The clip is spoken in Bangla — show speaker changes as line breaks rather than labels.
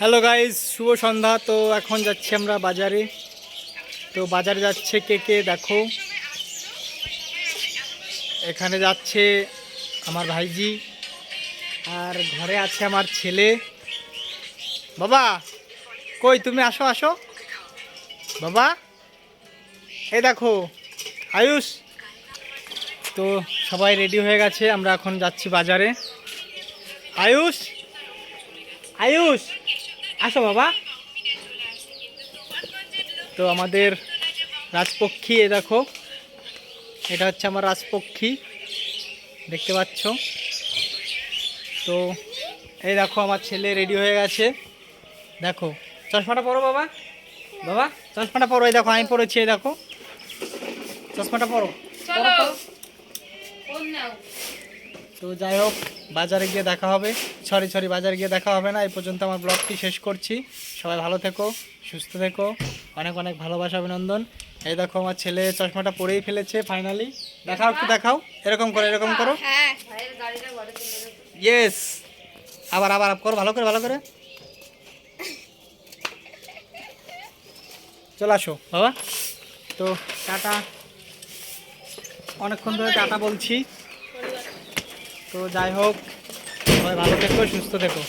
হ্যালো গাইজ শুভ সন্ধ্যা। তো এখন যাচ্ছি আমরা বাজারে। তো বাজারে যাচ্ছে কে কে, দেখো। এখানে যাচ্ছে আমার ভাইজি। আর ঘরে আছে আমার ছেলে। বাবা, কই তুমি আসো আসো। বাবা এই দেখো, আয়ুষ। তো সবাই রেডি হয়ে গেছে, আমরা এখন যাচ্ছি বাজারে। আয়ুষ আয়ুষ। আসো বাবা। তো আমাদের রাজপক্ষী, এ দেখো। এটা হচ্ছে আমার রাজপক্ষী। দেখতে পাচ্ছ? তো এই দেখো, আমার ছেলে রেডি হয়ে গেছে। দেখো, চশমাটা পরো বাবা। বাবা, চশমাটা পরো। এই দেখো, আমি পরেছি, এই দেখো। চশমাটা পরো। পরো। তো যাই হোক, বাজারে গিয়ে দেখা হবে। সরি সরি, বাজারে গিয়ে দেখা হবে না। এই পর্যন্ত আমার ব্লগটি শেষ করছি। সবাই ভালো থেকো, সুস্থ থেকো। অনেক অনেক ভালোবাসা, অভিনন্দন। এই দেখো, আমার ছেলে চশমাটা পরেই ফেলেছে ফাইনালি দেখাও একটু, দেখাও। এরকম করো এরকম করো। ইয়েস আবার আবার, করো, ভালো করে ভালো করে। চলে আসো, বাবা। তো টাটা। অনেকক্ষণ ধরে টাটা বলছি। তো যাই হোক সবাই ভালো থেকো সুস্থ থেকো।